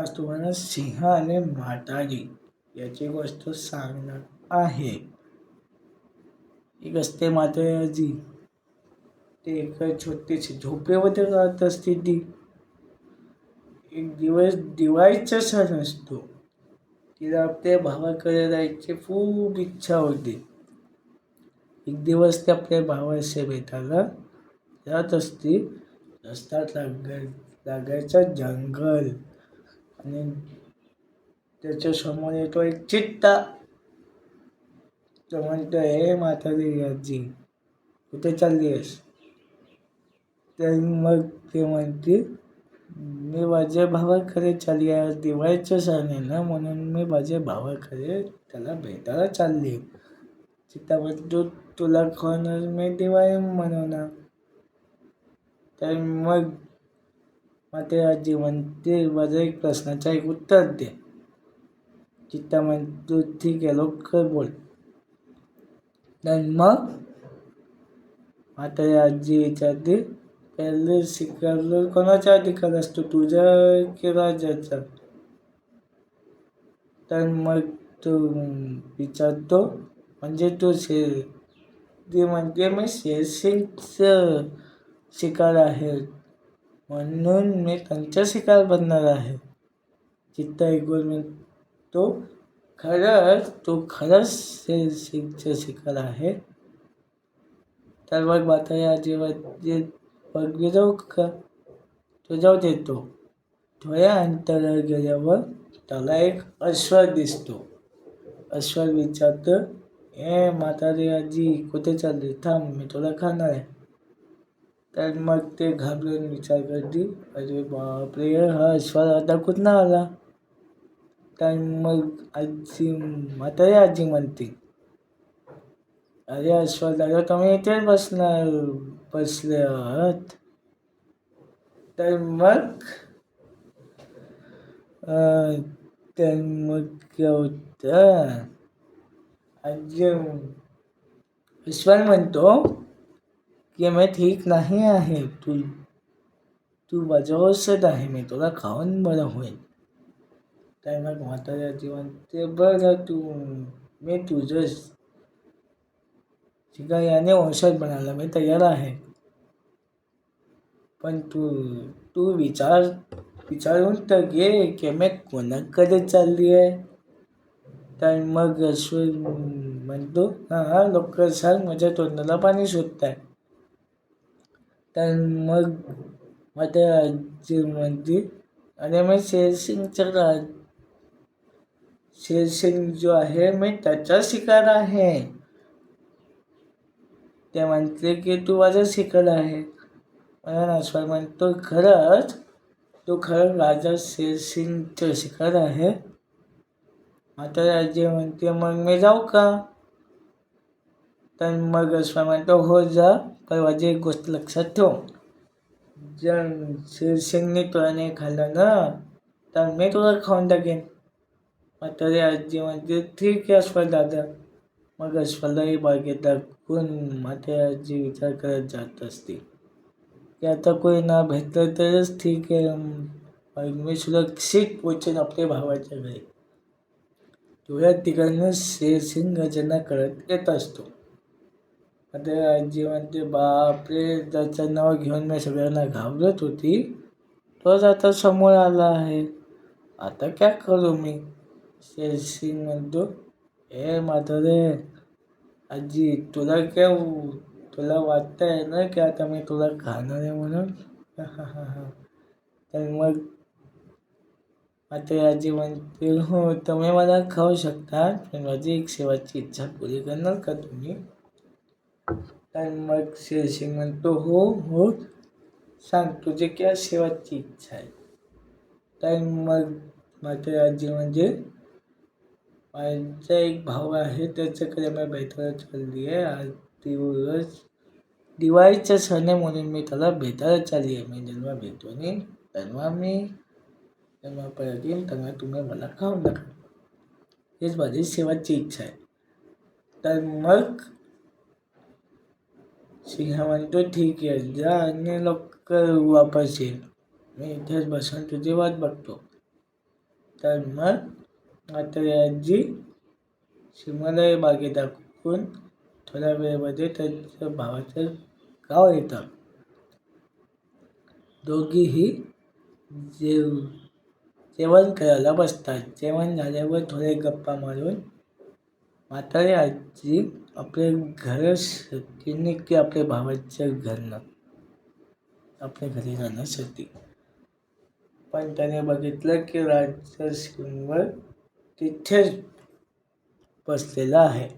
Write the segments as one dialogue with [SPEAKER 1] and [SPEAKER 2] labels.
[SPEAKER 1] आज तुम्हाला सिंह आणि म्हातारी याची गोष्ट सांगणार आहे. एक असते माताजी आजी ते एका छोटीशी झोपेमध्ये राहत असते ती. एक दिवस दिवाळीचा सण असतो. तिला आपल्या भावाकडे जायची खूप इच्छा होती. एक दिवस ते आपल्या भावाशी भेटायला जात असते. रस्त्यात लागाय लागायचं जंगल. आणि त्याच्यासमोर येतो एक चित्ता. तो म्हणतो हे म्हातारी आजी कुठे चालली आहेस तर मग ते म्हणते मी माझ्या भावाकडे चालली आहे दिवाळीचं सण आहे ना म्हणून मी माझ्या भावाकडे त्याला भेटायला चालली चित्ता म्हणतो तुला कोण मी दिवाळी मनवणार तर मग माते आजी म्हणते माझा एक प्रश्नाचं एक उत्तर दे. चित्ता म्हणतो ठीक आहे लवकर बोल. तर मग? म्हातारी आजी विचारते पहिले शिकारलं कोणाचा अधिकार असतो तुझा की राजाचा? तर मग तो विचारतो म्हणजे तो शे ते म्हणते मी शेरसिंगचं शिकार आहे. म्हणून मी त्यांचा शिकार बनणार आहे? चित्ता ऐकून तो खरंच तो खरंच शेरसिंगचा शिकार आहे? तर मग म्हातारी आजी जे बघ जाऊ का तो जाऊ देतो. थोड्या अंतरावर गेल्यावर त्याला एक अश्व दिसतो. अश्व विचारतं ए म्हातारी आजी कुठे चालली? थांब मी तुला खाणार आहे. तर मग ते घाबरून विचार करते अरे बापरे हा श्वास आता कुठं आला? तर मग आजी म्हातारी आजी म्हणते अरे अश्वदादा तुम्ही इथेच बसणार बसले आहात तर मग तर मग काय होतं? आजी ईश्वर म्हणतो की मी ठीक नाही आहे तू तू बजावसत आहे मी तुला खाऊन बरं होईल तर मग म्हातारी आजी म्हणते बरं तू मी तुझं शिका याने औषध बनायला मी तयार आहे पण तू तू विचार विचारून तर घे की मी कोणाकडे चालली आहे तर मग अश्विन म्हणतो हां हां लवकर सांग माझ्या तोंडाला पाणी सुटत आहे तर मग माझ्या आजी म्हणते आणि मी शेरसिंगचं राज शेरसिंग जो आहे मी त्याचा शिकार आहे. ते म्हणते की तू माझा शिकार आहे. मला अश्वर म्हणतो खरंच तो खरं राजा शेरसिंगचा शिकार आहे. आता आजी म्हणते मग मी जाऊ का? तर मग असं म्हणतो हो जा. पण माझी एक गोष्ट लक्षात ठेव. जर शिरसिंगने तुला नाही खाल्लं ना तर मी तुला खाऊन टाकेन. मग तरी आजी म्हणते ठीक आहे अश्वर दादा. मग अश्वरलाही बागेत दाखवून माझ्या आजी विचार करत जात असते. की आता कोणी ना भेटलं तरच ठीक आहे. मी सुरक्षित पोचेन आपल्या भावाच्या घरी. तुझ्या ठिकाणी शेरसिंग गजना करत येत असतो. आता आजी म्हणते बापरे त्याचं नाव घेऊन मी सगळ्यांना घाबरत होती. तोच आता समोर आला आहे. आता काय करू मी? शेरसिंग म्हणतो ए म्हातारे आजी तुला काय तुला वाटतंय ना की आता मी तुला खाणार आहे म्हणून? तर मग आता आजी म्हणते हो तुम्ही मला खाऊ शकता पण माझी एक शेवटची इच्छा पुरी करणार का तुम्ही? तर मग शेरसिंग म्हणतो हो हो सांग तुझी क्या शेवटची इच्छा आहे. तर मग माझे आजी म्हणजे माझा एक भाऊ आहे त्याच्याकडे मी भेटायला चालली आहे. आज दिवस दिवाळीचा सण आहे म्हणून मी त्याला भेटायला चालली आहे. मी जेव्हा भेटतो नाही तेव्हा मी तेव्हा परत येईन तेव्हा तुम्ही मला खाऊन टाका हेच माझी शेवटची इच्छा आहे. तर मग सिंह म्हणतो ठीक आहे. जा आणि लवकर वापस येईल मी इथेच बसून तुझी वाट बघतो. तर मग आता आजी शिमला बागे दाखवून थोड्या वेळेमध्ये त्यांच्या भावाचं गाव येतं. दोघीही जेव जेवण करायला बसतात. जेवण झाल्यावर थोडे गप्पा मारून म्हातारी आजी आपले घर ती की आपल्या भावाच्या घरनं आपल्या घरी जाण्यासाठी पण त्याने बघितलं की राजसिंह तिथेच बसलेला आहे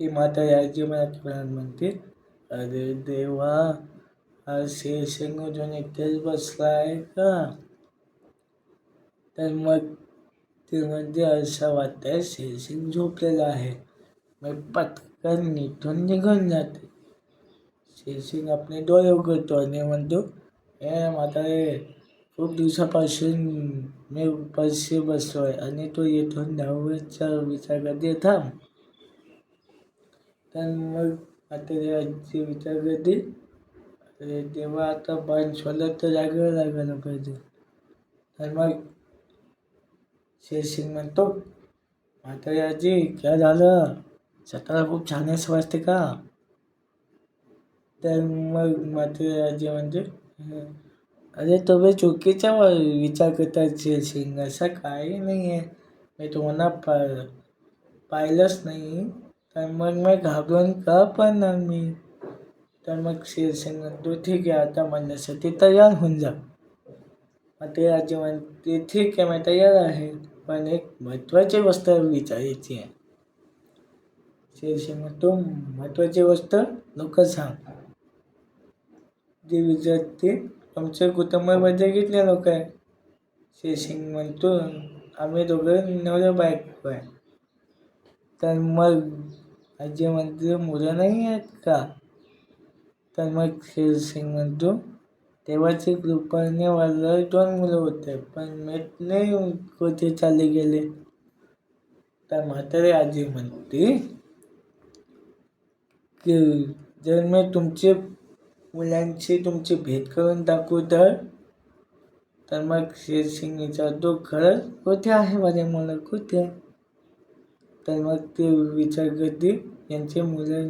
[SPEAKER 1] ती माता याची मला म्हणते अरे देवा हा शेरसिंग उठून इथेच बसला आहे का तर मग ते म्हणजे असं वाटतंय शेरसिंग झोपलेला आहे मग पटकन निघून निघून जाते। शेरसिंग आपले डोळे उघडतो आणि म्हणतो ए रे खूप दिवसापासून मी परशी बसलो आहे आणि तो येथून दहावीचा विचार करते थांब तर मग म्हातारी आजी विचार करते अरे तेव्हा आता बाण सोडलं तर जागेवर लागायला पाहिजे तर मग शेरसिंग म्हणतो म्हातारी आजी काय झालं? सकाळ खूप छान असं वाटते का? तर मग म्हातारी आजी म्हणते अरे तुम्ही चुकीचा विचार करतात सिंग असं काही नाही आहे मी तुम्हाला पा पाहिलंच नाही. तर मग मी घाबरून का पण मी? तर मग शिरसिंग म्हणतो ठीक आहे आता म्हणण्यासाठी तयार होऊन जा. मग ते आजी म्हणते ठीक आहे मी तयार आहे. पण एक महत्त्वाची गोष्ट विचारायची आहे. शेरसिंग म्हणतो महत्त्वाची गोष्ट लोक सांग. जे विचारते आमच्या कुटुंबामध्ये घेतले लोक आहे. शेरसिंग म्हणतो आम्ही दोघं नवऱ्या बायको आहे. तर मग आजी म्हणते मुलं नाही आहेत का? तर मग शेरसिंग म्हणतो तेव्हाचे कृपाने वाढलं दोन मुलं होते पण मी नाही कुठे चालले गेले? तर म्हातारी आजी म्हणते की जर मी तुमचे मुलांची तुमची भेट करून दाखवू तर तर मग शेरसिंग विचारतो खरंच कुठे आहे? माझे मुलं कुठे? तर मग ते विचार करते यांचे मुलं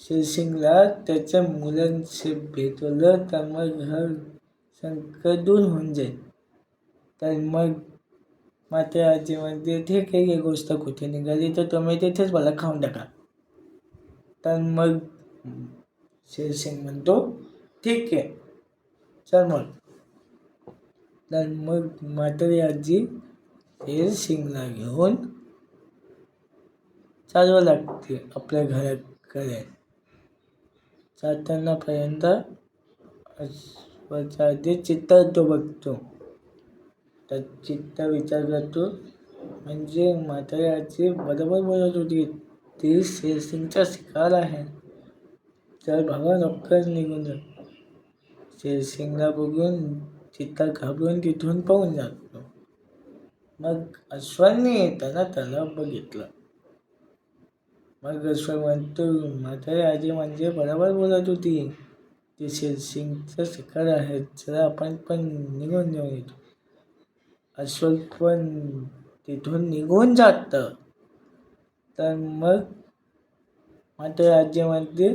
[SPEAKER 1] शेरसिंगला त्याच्या मुलांशी भेटवलं तर मग घर संकट दूर होऊन जाईल. तर मग मात्या आजी म्हणते ठीक आहे ही गोष्ट कुठे निघाली तर तुम्ही तिथेच मला खाऊन टाका. तर मग शेरसिंग म्हणतो ठीक आहे चल मग. तर मग म्हातारी आजी शेरसिंगला घेऊन चालवा लागते आपल्या घराकडे. जातानापर्यंत आधी चित्ता तो बघतो. तर चित्त विचार करतो म्हणजे म्हातारी आजी बरोबर बोलत होती? ती शेरसिंगचा शिकार आहे. तर भावा लवकर निघून जा. शेरसिंगला बघून चित्ता घाबरून तिथून पाहून जातो मग अश्वांनी येताना त्याला बघितलं. मग अश्व म्हणतो म्हातारी आजी म्हणजे बरोबर बोलत होती. ती शेरसिंगचं शिकार आहे. चला आपण पण निघून जाऊन येतो अश्व पण तिथून निघून जातं. तर मग म्हातारी राज्यामध्ये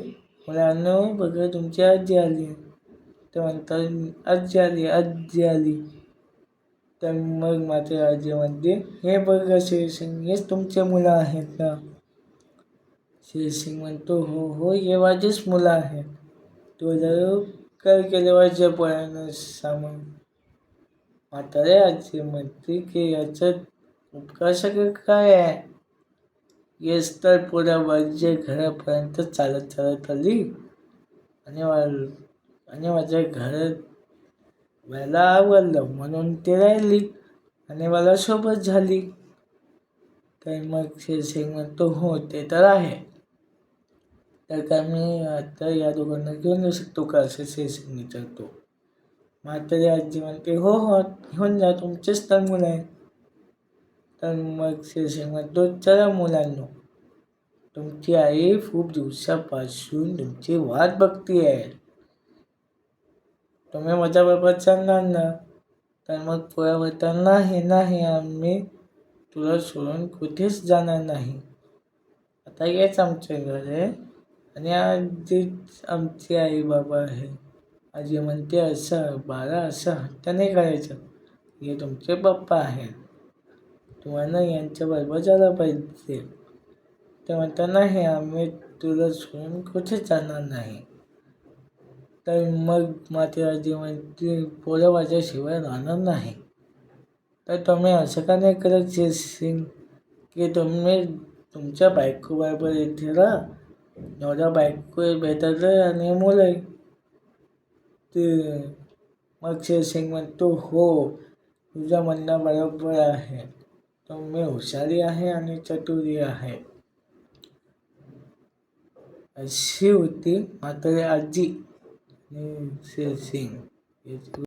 [SPEAKER 1] मुलांना बघा तुमची आजी आली. ते म्हणतात आजी आली आजी आली. तर मग माझ्या राज्यामध्ये हे बघा शेरसिंग हेच तुमचे मुलं आहेत का शेरसिंग म्हणतो हो हो हे माझीच मुलं आहेत. तू जर काय केले माझ्या पोळ्यानं सामान म्हातारे आजी म्हणते की याच्यात उपकार सगळं काय आहे? तर पुऱ्या माझ्या घरापर्यंत चालत चालत आली. आणि आणि माझ्या घरात मला आवडलं म्हणून ते राहिली आणि मला सोबत झाली. तर मग शेरसिंग म्हणतो हो ते तर आहे. तर काय मी आता या दोघांना घेऊन येऊ शकतो का? असं शेरसिंग विचारतो. म्हातारी आजी म्हणते हो हो घेऊन जा तुमचेच तर मुलं आहे तर मग शेरसिंग म्हणतो चला मुलांनो. तुमची आई खूप दिवसापासून तुमची वाट बघती आहे. तुम्ही माझ्या बाबा चालणार ना? तर मग पोळ्या बोलतात नाही नाही आम्ही तुला सोडून कुठेच जाणार नाही. आता येच आमच्या घर. आहे आणि आजीच आमची आई बाबा आहे. आजी म्हणते असं बाळा असं हट्ट नाही करायचं. हे तुमचे पप्पा आहेत. तुम्हाला यांच्याबरोबर जायला पाहिजे. ते म्हणतात नाही आम्ही तुला सोडून कुठेच जाणार नाही. तर मग माझी म्हणते पोरं माझ्याशिवाय राहणार नाही. तर तुम्ही असं का नाही करत सिंग की तुम्ही तुमच्या बायकोबरोबर इथे राहा. नवरा बायको भेटत आणि मुलं. ते मग शिरसिंग म्हणतो हो तुझं म्हणणं बरोबर आहे. मी हुशारी आहे आणि चतुरी आहे. अशी होती म्हातारी आजी. आणि